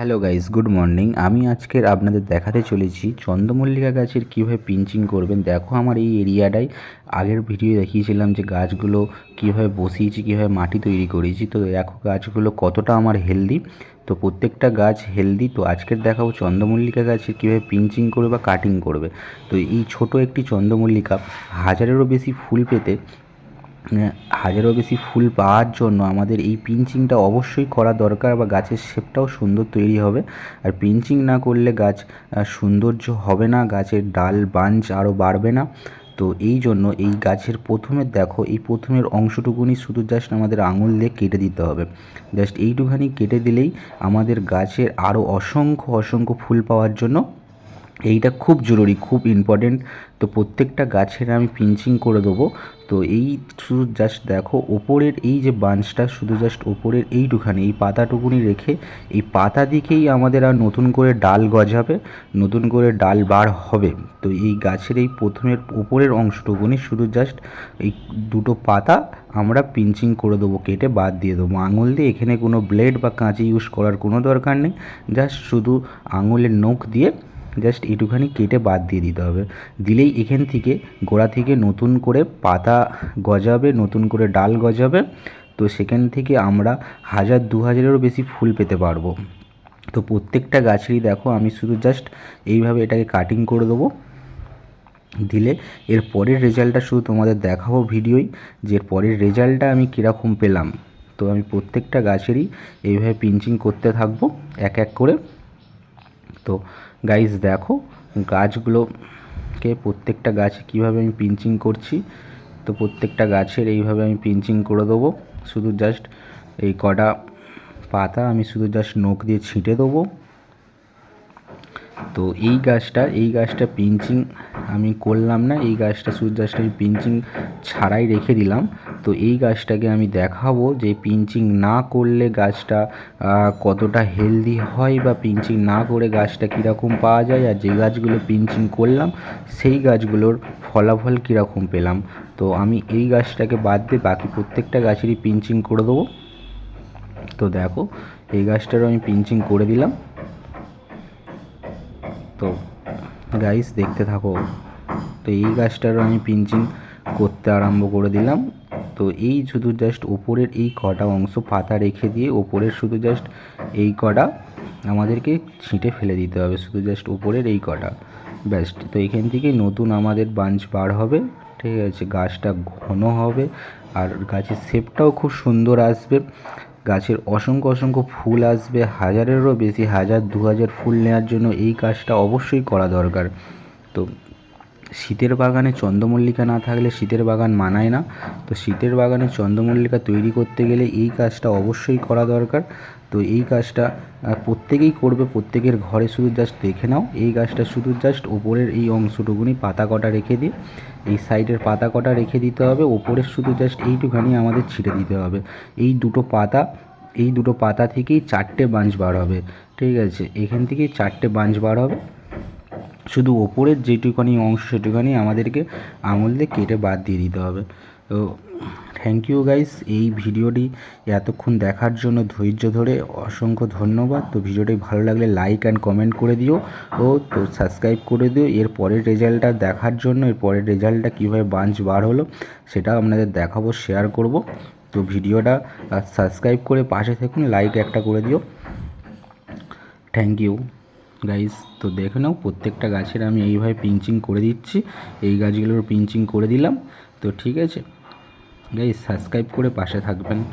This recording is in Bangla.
হ্যালো গাইস গুড মর্নিং আমি আজকের আপনাদের দেখাতে চলেছি চন্দ্রমল্লিকা গাছের কীভাবে পিঞ্চিং করবেন। দেখো আমার এই এরিয়াটায় আগের ভিডিও দেখিয়েছিলাম যে গাছগুলো কীভাবে বসিয়েছি, কীভাবে মাটি তৈরি করেছি। তো দেখো গাছগুলো কতটা আমার হেলদি তো প্রত্যেকটা গাছ হেলদি তো আজকের দেখাবো চন্দ্রমল্লিকা গাছের কীভাবে পিঞ্চিং করবে বা কাটিং করবে। তো এই ছোট একটি চন্দ্রমল্লিকা হাজারেরও বেশি ফুল পেতে হাজারও বেশি ফুল পাওয়ার জন্য আমাদের এই পিঞ্চিংটা অবশ্যই করা দরকার বা গাছের শেপটাও সুন্দর তৈরি হবে। আর পিঞ্চিং না করলে গাছ সৌন্দর্য হবে না, গাছের ডাল বাঞ্চ আরও বাড়বে না। তো এই জন্য এই গাছের প্রথমে দেখো, এই প্রথমের অংশটুকুনি শুধু জাস্ট আমাদের আঙুল দিয়ে কেটে দিতে হবে। জাস্ট এইটুখানি কেটে দিলেই আমাদের গাছের আরও অসংখ্য অসংখ্য ফুল পাওয়ার জন্য এইটা খুব জরুরি, খুব ইম্পর্টেন্ট তো প্রত্যেকটা গাছের আমি পিঞ্চিং করে দেবো। তো এই শুধু জাস্ট দেখো, ওপরের এই যে বাঞ্চটা শুধু জাস্ট ওপরের এইটুখানি, এই পাতাটুকুনি রেখে এই পাতা দিকেই আমাদের আর নতুন করে ডাল গজাবে, নতুন করে ডাল বার হবে। তো এই গাছের এই প্রথমের ওপরের অংশটুকুনি শুধু জাস্ট এই দুটো পাতা আমরা পিঞ্চিং করে দেবো, কেটে বাদ দিয়ে দেবো। আঙুল দিয়ে এখানে কোনো ব্লেড বা কাঁচি ইউজ করার কোনো দরকার নেই। জাস্ট শুধু আঙুলের নখ দিয়ে জাস্ট এটুখানি কেটে বাদ দিয়ে দিতে হবে। দিলেই এখান থেকে গোড়া থেকে নতুন করে পাতা গজাবে, নতুন করে ডাল গজাবে। তো সেখান থেকে আমরা হাজার দু হাজারেরও বেশি ফুল পেতে পারব। তো প্রত্যেকটা গাছেরই দেখো, আমি শুধু জাস্ট এইভাবে এটাকে কাটিং করে দেবো। দিলে এর পরের রেজাল্টটা শুধু তোমাদের দেখাবো ভিডিওই, যে এর পরের রেজাল্টটা আমি কীরকম পেলাম। তো আমি প্রত্যেকটা গাছেরই এইভাবে পিঞ্চিং করতে থাকব, এক এক করে। তো গাইস দেখো গাছগুলোকে প্রত্যেকটা গাছে কীভাবে আমি পিঞ্চিং করছি, তো প্রত্যেকটা গাছের এইভাবে আমি পিঞ্চিং করে দেবো। শুধু জাস্ট এই কটা পাতা আমি শুধু জাস্ট নখ দিয়ে ছিটে দেবো। তো এই গাছটা এই গাছটা পিঞ্চিং আমি করলাম না, এই গাছটা জাস্ট আমি পিঞ্চিং ছাড়াই রেখে দিলাম। তো এই গাছটাকে আমি দেখাবো যে পিঞ্চিং না করলে গাছটা কতটা হেলদি হয় বা পিঞ্চিং না করে গাছটা কীরকম পাওয়া যায় আর যে গাছগুলো পিঞ্চিং করলাম, সেই গাছগুলোর ফলাফল কীরকম পেলাম। তো আমি এই গাছটাকে বাদ দিয়ে বাকি প্রত্যেকটা গাছেরই পিঞ্চিং করে দেবো। তো দেখো, এই গাছটারও আমি পিঞ্চিং করে দিলাম। তো গাইস দেখতে থাকো। তো এই গাছটারও আমি পিঞ্চিং করতে আরম্ভ করে দিলাম। তো এই শুধু জাস্ট ওপরের এই কটা অংশ পাতা রেখে দিয়ে ওপরের শুধু জাস্ট এই কটা আমাদেরকে ছিঁটে ফেলে দিতে হবে। শুধু জাস্ট ওপরের এই কটা। ব্যাস, তো এখান থেকে নতুন আমাদের বাঞ্চ বার হবে। ঠিক আছে, গাছটা ঘন হবে। আর গাছের শেপটাও খুব সুন্দর আসবে। গাছের অসংখ্য অসংখ্য ফুল আসবে, হাজারেরও বেশি, হাজার দু হাজার ফুল নেওয়ার জন্য এই কাজটা অবশ্যই করা দরকার। তো শীতের বাগানে চন্দ্রমল্লিকা না থাকলে শীতের বাগান মানায় না। তো শীতের বাগানে চন্দ্রমল্লিকা তৈরি করতে গেলে এই কাজটা অবশ্যই করা দরকার। তো এই কাজটা প্রত্যেকেই করবে, প্রত্যেকের ঘরে শুধু জাস্ট দেখে নাও। এই গাছটা শুধু জাস্ট ওপরের এই অংশটুকুনি পাতা কটা রেখে দিয়ে, এই সাইডের পাতা কটা রেখে দিতে হবে। ওপরের শুধু জাস্ট এইটুখানি আমাদের ছিটে দিতে হবে। এই দুটো পাতা, এই দুটো পাতা থেকেই চারটে বাঞ্চ বার হবে। ঠিক আছে? এখান থেকেই চারটে বাঞ্চ বার হবে। শুধু ওপরের যেটুখানি অংশ সেটুখানি আমাদেরকে আঙুল দিয়ে কেটে বাদ দিয়ে দিতে হবে। তো থ্যাংক ইউ গাইস এই ভিডিওটি এতক্ষণ দেখার জন্য ধৈর্য ধরে অসংখ্য ধন্যবাদ। তো ভিডিওটি ভালো লাগলে লাইক অ্যান্ড কমেন্ট করে দিও। ও, তো সাবস্ক্রাইব করে দিও। এর পরের রেজাল্টটা দেখার জন্য, এর পরের রেজাল্টটা কীভাবে বাঞ্চ বার হলো সেটা আপনাদের দেখাবো শেয়ার করব। তো ভিডিওটা সাবস্ক্রাইব করে পাশে থাকুন লাইক একটা করে দিও। থ্যাংক ইউ গাইস তো দেখে নাও, প্রত্যেকটা গাছের আমি এইভাবে পিঞ্চিং করে দিচ্ছি। এই গাছগুলোর পিঞ্চিং করে দিলাম। তো ঠিক আছে। গাইস সাবস্ক্রাইব করে পাশে থাকবেন।